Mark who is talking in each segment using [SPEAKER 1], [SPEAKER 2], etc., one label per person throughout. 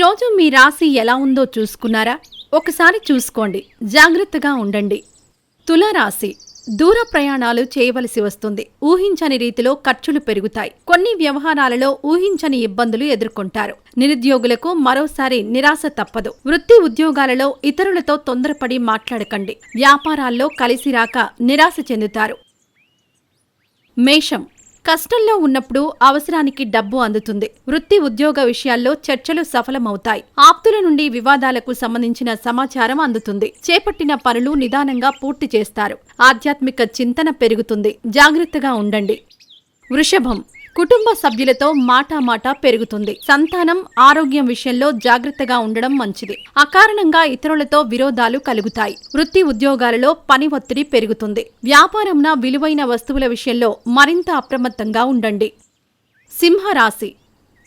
[SPEAKER 1] రోజు మీ రాశి ఎలా ఉందో చూసుకున్నారా? ఒకసారి చూసుకోండి. జాగ్రత్తగా ఉండండి. తులారాశి. దూర ప్రయాణాలు చేయవలసి వస్తుంది. ఊహించని రీతిలో ఖర్చులు పెరుగుతాయి. కొన్ని వ్యవహారాలలో ఊహించని ఇబ్బందులు ఎదుర్కొంటారు. నిరుద్యోగులకు మరోసారి నిరాశ తప్పదు. వృత్తి ఉద్యోగాలలో ఇతరులతో తొందరపడి మాట్లాడకండి. వ్యాపారాల్లో కలిసి రాక నిరాశ చెందుతారు. మేషం. కష్టంలో ఉన్నప్పుడు అవసరానికి డబ్బు అందుతుంది. వృత్తి ఉద్యోగ విషయాల్లో చర్చలు సఫలమవుతాయి. ఆప్తుల నుండి వివాదాలకు సంబంధించిన సమాచారం అందుతుంది. చేపట్టిన పనులు నిదానంగా పూర్తి చేస్తారు. ఆధ్యాత్మిక చింతన పెరుగుతుంది. జాగ్రత్తగా ఉండండి. వృషభం కుటుంబ సభ్యులతో మాటామాట పెరుగుతుంది. సంతానం ఆరోగ్యం విషయంలో జాగ్రత్తగా ఉండడం మంచిది. అకారణంగా ఇతరులతో విరోధాలు కలుగుతాయి. వృత్తి ఉద్యోగాలలో పని ఒత్తిడి పెరుగుతుంది. వ్యాపారంన విలువైన వస్తువుల విషయంలో మరింత అప్రమత్తంగా ఉండండి. సింహరాశి.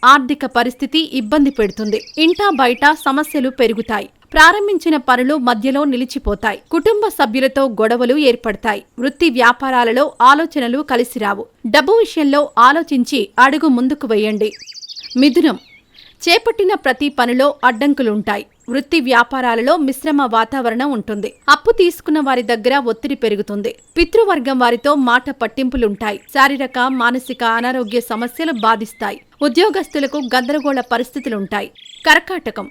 [SPEAKER 1] ఆర్థిక పరిస్థితి ఇబ్బంది పెడుతుంది. ఇంటా బయట సమస్యలు పెరుగుతాయి. ప్రారంభించిన పనులు మధ్యలో నిలిచిపోతాయి. కుటుంబ సభ్యులతో గొడవలు ఏర్పడతాయి. వృత్తి వ్యాపారాలలో ఆలోచనలు కలిసిరావు డబ్బు విషయంలో ఆలోచించి అడుగు ముందుకు వేయండి. మిథునం. చేపట్టిన ప్రతి పనిలో అడ్డంకులుంటాయి. వృత్తి వ్యాపారాలలో మిశ్రమ వాతావరణం ఉంటుంది. అప్పు తీసుకున్న వారి దగ్గర ఒత్తిడి పెరుగుతుంది. పితృవర్గం వారితో మాట పట్టింపులుంటాయి. శారీరక మానసిక అనారోగ్య సమస్యలు బాధిస్తాయి. ఉద్యోగస్తులకు గందరగోళ పరిస్థితులుంటాయి. కర్కాటకం.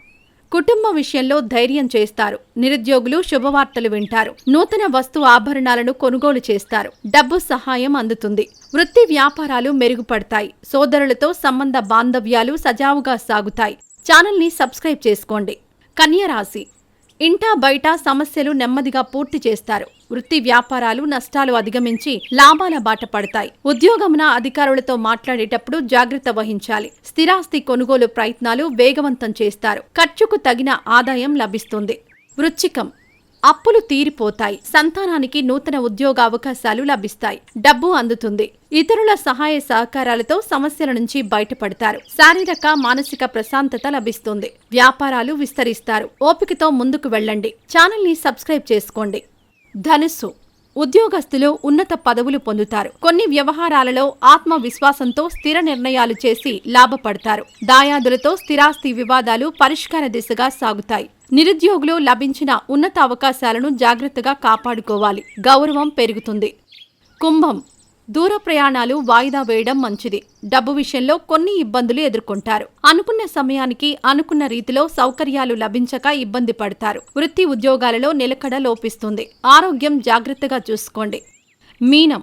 [SPEAKER 1] కుటుంబ విషయంలో ధైర్యం చేస్తారు. నిరుద్యోగులు శుభవార్తలు వింటారు. నూతన వస్తు ఆభరణాలను కొనుగోలు చేస్తారు. డబ్బు సహాయం అందుతుంది. వృత్తి వ్యాపారాలు మెరుగుపడతాయి. సోదరులతో సంబంధ బాంధవ్యాలు సజావుగా సాగుతాయి. ఛానల్ని సబ్స్క్రైబ్ చేసుకోండి. కన్యరాశి ఇంటా బయట సమస్యలు నెమ్మదిగా పూర్తి చేస్తారు. వృత్తి వ్యాపారాలు నష్టాలు అధిగమించి లాభాల బాట పడతాయి. ఉద్యోగమున అధికారులతో మాట్లాడేటప్పుడు జాగ్రత్త వహించాలి. స్థిరాస్తి కొనుగోలు ప్రయత్నాలు వేగవంతం చేస్తారు. ఖర్చుకు తగిన ఆదాయం లభిస్తుంది. వృచ్చికం. అప్పులు తీరిపోతాయి. సంతానానికి నూతన ఉద్యోగ అవకాశాలు లభిస్తాయి. డబ్బు అందుతుంది. ఇతరుల సహాయ సహకారాలతో సమస్యల నుంచి బయటపడతారు. శారీరక మానసిక ప్రశాంతత లభిస్తుంది. వ్యాపారాలు విస్తరిస్తారు. ఓపికతో ముందుకు వెళ్ళండి. ఛానల్ని సబ్స్క్రైబ్ చేసుకోండి. ధనుస్సు. ఉద్యోగస్తులు ఉన్నత పదవులు పొందుతారు. కొన్ని వ్యవహారాలలో ఆత్మవిశ్వాసంతో స్థిర నిర్ణయాలు చేసి లాభపడతారు. దాయాదులతో స్థిరాస్తి వివాదాలు పరిష్కార దిశగా సాగుతాయి. నిరుద్యోగులు లభించిన ఉన్నత అవకాశాలను జాగ్రత్తగా కాపాడుకోవాలి. గౌరవం పెరుగుతుంది. కుంభం. దూర ప్రయాణాలు వాయిదా వేయడం మంచిది. డబ్బు విషయంలో కొన్ని ఇబ్బందులు ఎదుర్కొంటారు. అనుకున్న సమయానికి అనుకున్న రీతిలో సౌకర్యాలు లభించక ఇబ్బంది పడతారు. వృత్తి ఉద్యోగాలలో నిలకడ లోపిస్తుంది. ఆరోగ్యం జాగ్రత్తగా చూసుకోండి. మీనం.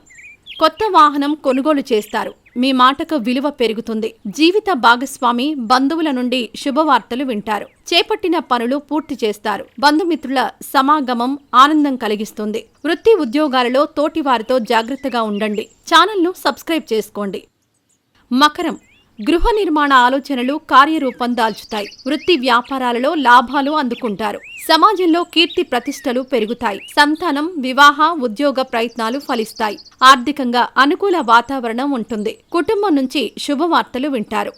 [SPEAKER 1] కొత్త వాహనం కొనుగోలు చేస్తారు. మీ మాటకు విలువ పెరుగుతుంది. జీవిత భాగస్వామి బంధువుల నుండి శుభవార్తలు వింటారు. చేపట్టిన పనులు పూర్తి చేస్తారు. బంధుమిత్రుల సమాగమం ఆనందం కలిగిస్తుంది. వృత్తి ఉద్యోగాలలో తోటివారితో జాగ్రత్తగా ఉండండి. ఛానల్ను సబ్స్క్రైబ్ చేసుకోండి. మకరం గృహ నిర్మాణ ఆలోచనలు కార్యరూపం దాల్చుతాయి. వృత్తి వ్యాపారాలలో లాభాలు అందుకుంటారు. సమాజంలో కీర్తి ప్రతిష్టలు పెరుగుతాయి. సంతానం వివాహ ఉద్యోగ ప్రయత్నాలు ఫలిస్తాయి. ఆర్థికంగా అనుకూల వాతావరణం ఉంటుంది. కుటుంబం నుంచి శుభవార్తలు వింటారు.